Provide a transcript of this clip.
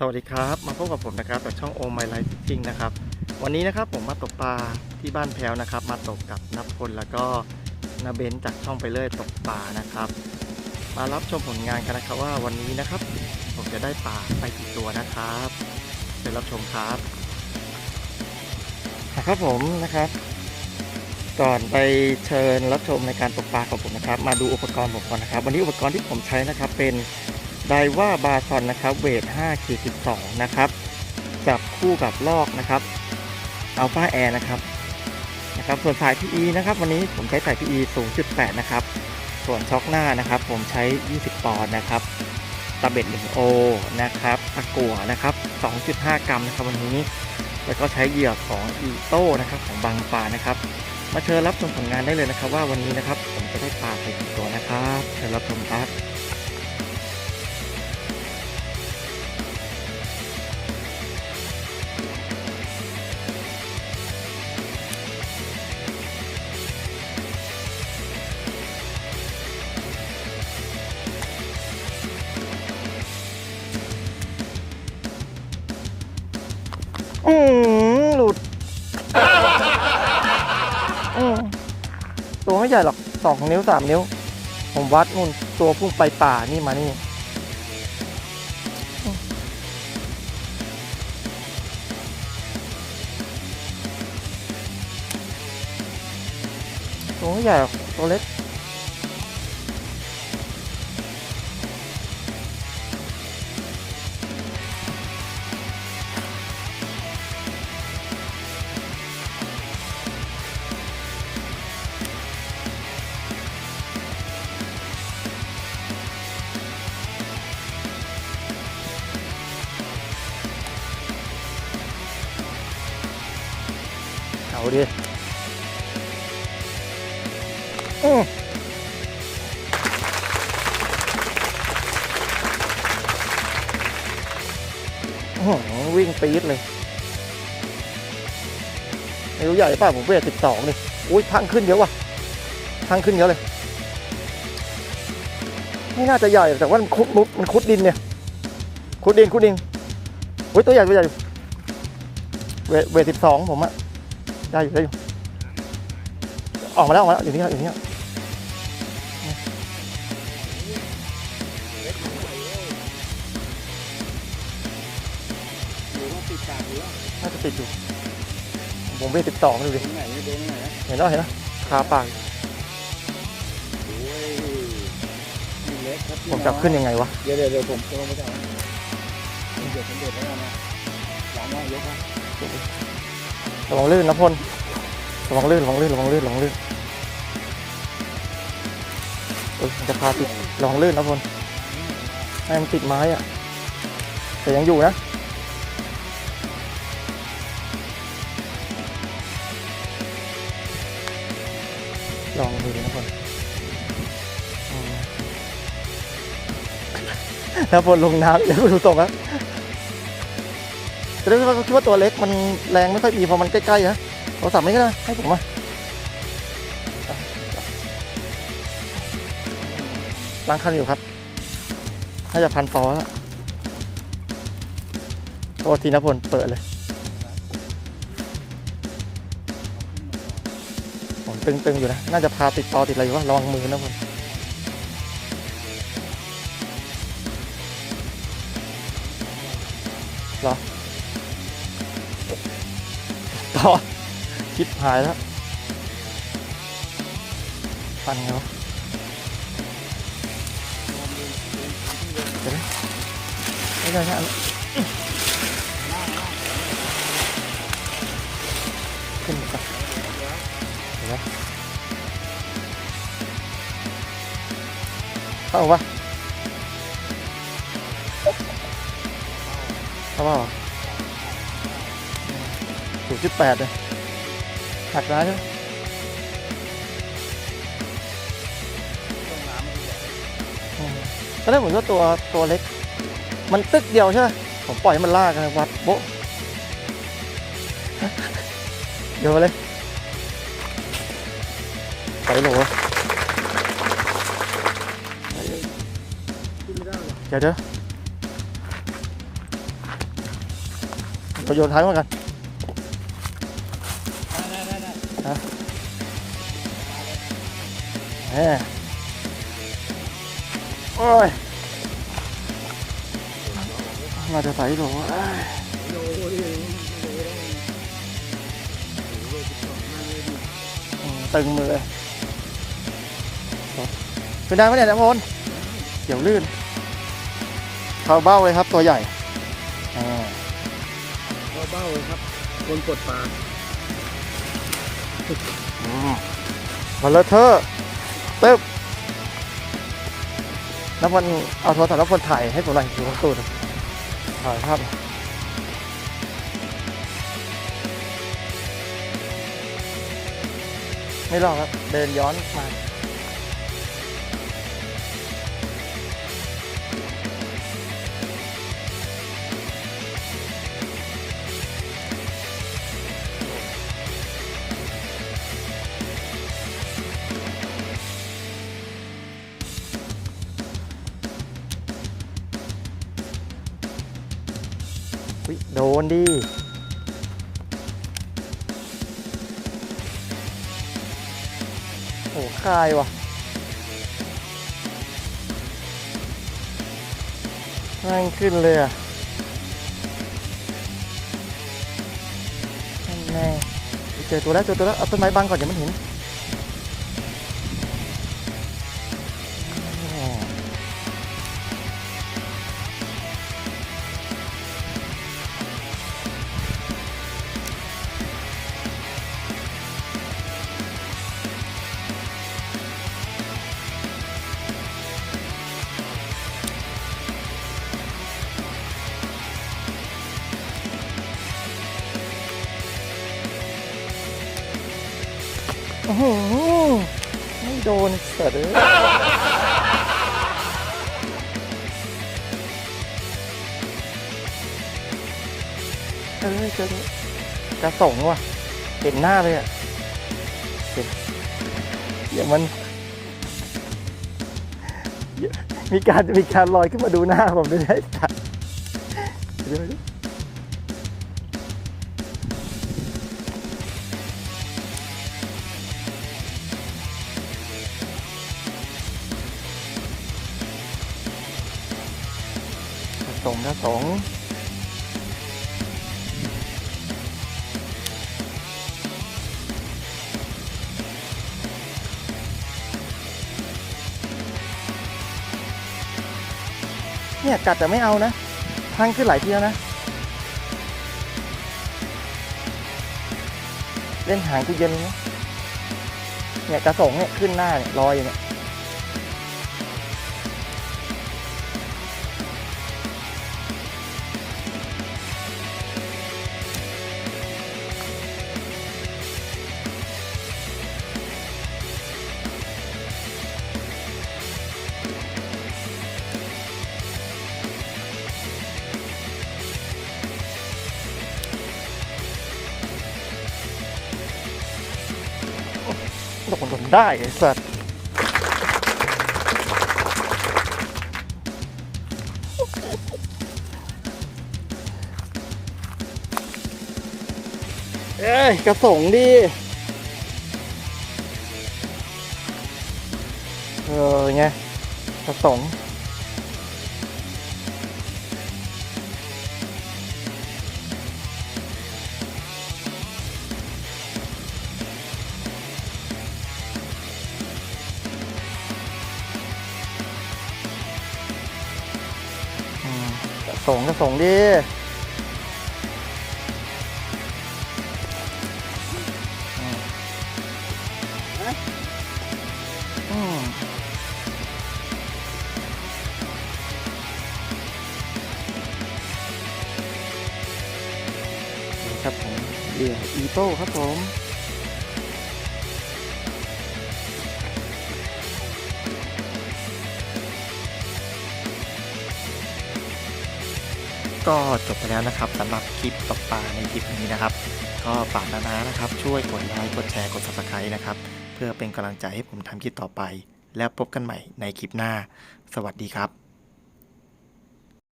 สวัสดีครับ มาพบกับผมนะครับจากช่องโอ My Life Fishing นะครับ วันนี้นะครับผมมาตกปลาที่บ้านแพรวนะครับ มาตกกับนับพลแล้วก็นาเบนจากช่องไปเรื่อยตกปลานะครับ มารับชมผลงานกันนะครับว่าวันนี้นะครับ ผมจะได้ปลาไปกี่ตัวนะครับเชิญรับชมครับครับผมนะครับ ก่อนไปเชิญรับชมในการตกปลาของผมนะครับ มาดูอุปกรณ์ผมก่อนนะครับ วันนี้อุปกรณ์ที่ผมใช้นะครับเป็น ไดว่าบาซอนนะครับเวท5ขีด12 นะครับ จับคู่กับลอกนะครับอัลฟาแอร์นะครับนะครับส่วนสาย PE นะครับวันนี้ผมใช้สาย PE 0.8 นะครับ ส่วนช็อคหน้านะครับ ผมใช้ 20 ปอนด์นะครับตะเบ็ด1โอนะครับตะกั่วนะครับ 2.5 กรัมนะครับวันนี้แล้วก็ใช้เหยื่อของอีโต้นะครับของบางปลานะครับ มาเชิญรับชมผลงานได้เลยนะครับ ว่าวันนี้นะครับ ผมจะได้ปลาไปกี่ตัวนะครับ เชิญรับชมครับ อืมหลุดอืมตัวไม่ใหญ่หรอกสองนิ้วสามนิ้ว ผมวัดนู่นตัวพุ่งไปป่านี่มานี่ตัวไม่ใหญ่หรอกตัวเล็ก ดิอืมอื้อหือวิ่งปี๊ดเลยไม่รู้ใหญ่ป่ะผมเวทสิบสองเลยอุ้ยพังขึ้นเยอะว่ะพังขึ้นเยอะเลยไม่น่าจะใหญ่ แต่ว่ามันคุดมุดมันคุดดินเนี่ย คุดดินคุดดินอุ้ยตัวใหญ่ตัวใหญ่เวทเวทสิบสองผมอะ ได้อยู่ได้อยู่ ออกมาแล้วออกมาแล้วอยู่นี่ครับอยู่นี่ครับน่าจะติดอยู่ ผมไปติดต่อมาดูดิตรงไหนเนี่ยโดนตรงไหนนะเห็นแล้วเห็นแล้วคาปากโอ้ยนี่เล็กครับพี่ผมจับขึ้นยังไงวะเดี๋ยวเดี๋ยวเดี๋ยวผมจะลงไปจับเดี๋ยวผมเด็ดแล้วนะลองว่ายกนะ ระวังลื่นนะพลระวังลื่นระวังลื่นระวังลื่นระวังลื่นเออจะพาติดระวังลื่นนะพลให้มันติดไม้อะแต่ยังอยู่นะลองดูนะพลอืมแล้วพลลงน้ำเดี๋ยวดูตรงนะ จะได้ว่าเขาคิดว่าตัวเล็กมันแรงไม่ค่อยมีพอมันใกล้ๆนะโทรศัพท์ไม่ก็ได้ให้ผมมาล้างคันอยู่ครับน่าจะพันปอแล้วโทษทีนะพลเปิดเลยผมตึงๆอยู่นะ น่าจะพาติดต่อติดอะไรอยู่วะระวังมือนะพลหรอ ต่อชิปหายแล้วปันเดี๋ยวนะไม่ได้นะขึ้นก่อนเดี๋ยวนะเข้าปะเข้าปะวะ ศูนย์จุดแปดเลยหักร้ายใช่ไหมอืมตอนแรกผมว่าตัวตัวเล็ก มันตึกเดียวใช่ไหมผมปล่อยให้มันลากนะวัดโบ๊ะเดี๋ยวเลยไปโหลวะขึ้นไม่ได้หรอเดี๋ยวเดี๋ยวเราโยนท้ายมากัน ได้ได้แหมโอ้ยมาจะใส่หรอตึงมือเลยเป็นได้ไหมเนี่ยน้ำพลเดี๋ยวลื่น เข้าเบ้าเลยครับตัวใหญ่อ่าเบ้าเลยครับคนกดปลา มาเลอะเทอะตึ๊บน้ำพลเอาโทรศัพท์น้ำพลถ่ายให้ผมหน่อยดูตูดถ่ายภาพไม่รอดครับ เดินย้อนมา อุ๊ยโดนดิโอ้คายว่ะนั่งขึ้นเลยอะนั่นแน่เจอตัวแล้วเจอตัวแล้วเอาต้นไม้บังก่อนเดี๋ยวมันเห็น โหไม่โดนเสร็จเลยเออจอตัวกระส่งว่ะ เห็นหน้าเลยอะเห็นเดี๋ยวมัน มีการมีการลอยขึ้นมาดูหน้าผมด้วยนะ สัตว์เดี๋ยวดูกระสงกระสงเนี่ยกัดแต่ไม่เอานะพังขึ้นหลายทีแล้วนะ เล่นหางกูเย็นเลยนะเนี่ยกระสงเนี่ยขึ้นหน้าเนี่ยลอยอยู่เนี่ย ได้ไอ้สัตว์เอ้ย กระสงดิเออไงกระสง ส่งกระสงดีนะครับผมเรืออีโต้ครับผม ก็จบไปแล้วนะครับสำหรับคลิปตกปลาในคลิปนี้นะครับ ก็ฝากนานานะครับ ช่วยกดไลค์กดแชร์กด subscribe นะครับ เพื่อเป็นกำลังใจให้ผมทำคลิปต่อไป แล้วพบกันใหม่ในคลิปหน้า สวัสดีครับ